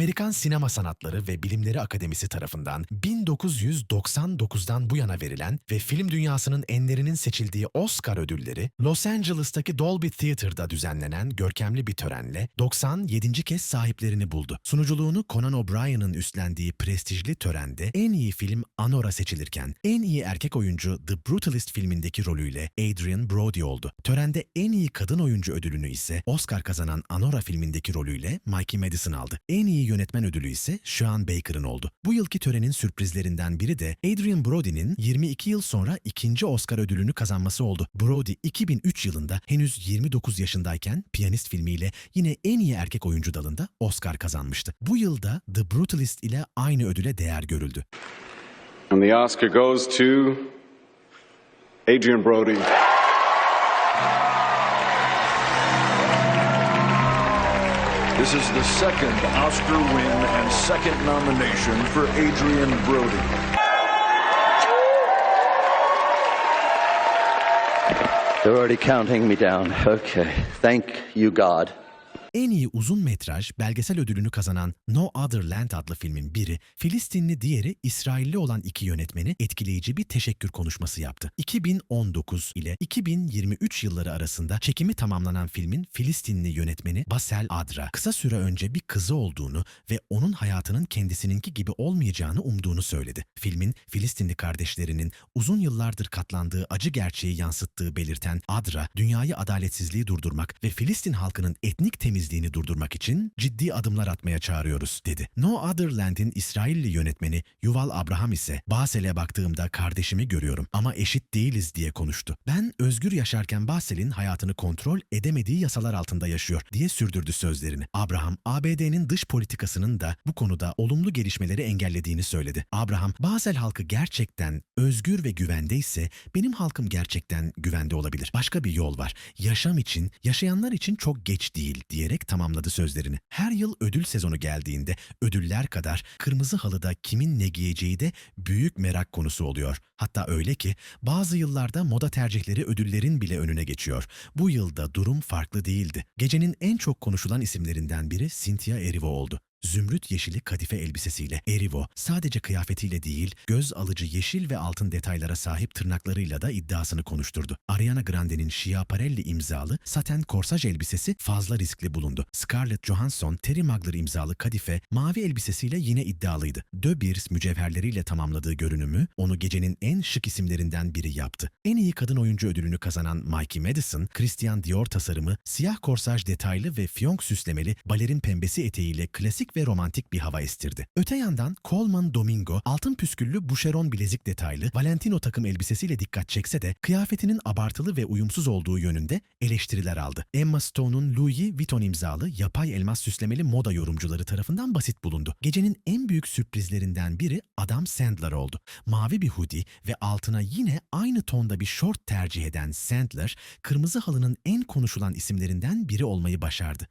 Amerikan Sinema Sanatları ve Bilimleri Akademisi tarafından 1999'dan bu yana verilen ve film dünyasının enlerinin seçildiği Oscar ödülleri, Los Angeles'taki Dolby Theater'da düzenlenen görkemli bir törenle 97. kez sahiplerini buldu. Sunuculuğunu Conan O'Brien'ın üstlendiği prestijli törende en iyi film Anora seçilirken, en iyi erkek oyuncu The Brutalist filmindeki rolüyle Adrian Brody oldu. Törende en iyi kadın oyuncu ödülünü ise Oscar kazanan Anora filmindeki rolüyle Mikey Madison aldı. En iyi yönetmen ödülü ise Sean Baker'ın oldu. Bu yılki törenin sürprizlerinden biri de Adrian Brody'nin 22 yıl sonra ikinci Oscar ödülünü kazanması oldu. Brody 2003 yılında henüz 29 yaşındayken Piyanist filmiyle yine en iyi erkek oyuncu dalında Oscar kazanmıştı. Bu yılda The Brutalist ile aynı ödüle değer görüldü. And the Oscar goes to Adrian Brody. This is the second Oscar win and second nomination for Adrian Brody. They're already counting me down. Okay. Thank you, God. En iyi uzun metraj belgesel ödülünü kazanan No Other Land adlı filmin biri, Filistinli diğeri İsrailli olan iki yönetmeni etkileyici bir teşekkür konuşması yaptı. 2019 ile 2023 yılları arasında çekimi tamamlanan filmin Filistinli yönetmeni Basel Adra, kısa süre önce bir kızı olduğunu ve onun hayatının kendisininki gibi olmayacağını umduğunu söyledi. Filmin Filistinli kardeşlerinin uzun yıllardır katlandığı acı gerçeği yansıttığı belirten Adra, dünyayı adaletsizliği durdurmak ve Filistin halkının etnik temizliğini durdurmak için ciddi adımlar atmaya çağırıyoruz, dedi. No Other Land'in İsrailli yönetmeni Yuval Abraham ise Basel'e baktığımda kardeşimi görüyorum ama eşit değiliz diye konuştu. Ben özgür yaşarken Basel'in hayatını kontrol edemediği yasalar altında yaşıyor diye sürdürdü sözlerini. Abraham, ABD'nin dış politikasının da bu konuda olumlu gelişmeleri engellediğini söyledi. Abraham, Basel halkı gerçekten özgür ve güvende ise benim halkım gerçekten güvende olabilir. Başka bir yol var. Yaşam için, yaşayanlar için çok geç değil diyerek tamamladı sözlerini. Her yıl ödül sezonu geldiğinde ödüller kadar kırmızı halıda kimin ne giyeceği de büyük merak konusu oluyor. Hatta öyle ki bazı yıllarda moda tercihleri ödüllerin bile önüne geçiyor. Bu yılda durum farklı değildi. Gecenin en çok konuşulan isimlerinden biri Cynthia Erivo oldu. Zümrüt yeşili kadife elbisesiyle Erivo sadece kıyafetiyle değil, göz alıcı yeşil ve altın detaylara sahip tırnaklarıyla da iddiasını konuşturdu. Ariana Grande'nin Schiaparelli imzalı saten korsaj elbisesi fazla riskli bulundu. Scarlett Johansson, Terry Mugler imzalı kadife mavi elbisesiyle yine iddialıydı. De Beers mücevherleriyle tamamladığı görünümü onu gecenin en şık isimlerinden biri yaptı. En iyi kadın oyuncu ödülünü kazanan Mikey Madison, Christian Dior tasarımı, siyah korsaj detaylı ve fiyonk süslemeli balerin pembesi eteğiyle klasik ve romantik bir hava estirdi. Öte yandan Coleman Domingo altın püsküllü buşeron bilezik detaylı Valentino takım elbisesiyle dikkat çekse de kıyafetinin abartılı ve uyumsuz olduğu yönünde eleştiriler aldı. Emma Stone'un Louis Vuitton imzalı yapay elmas süslemeli moda yorumcuları tarafından basit bulundu. Gecenin en büyük sürprizlerinden biri Adam Sandler oldu. Mavi bir hoodie ve altına yine aynı tonda bir şort tercih eden Sandler, kırmızı halının en konuşulan isimlerinden biri olmayı başardı.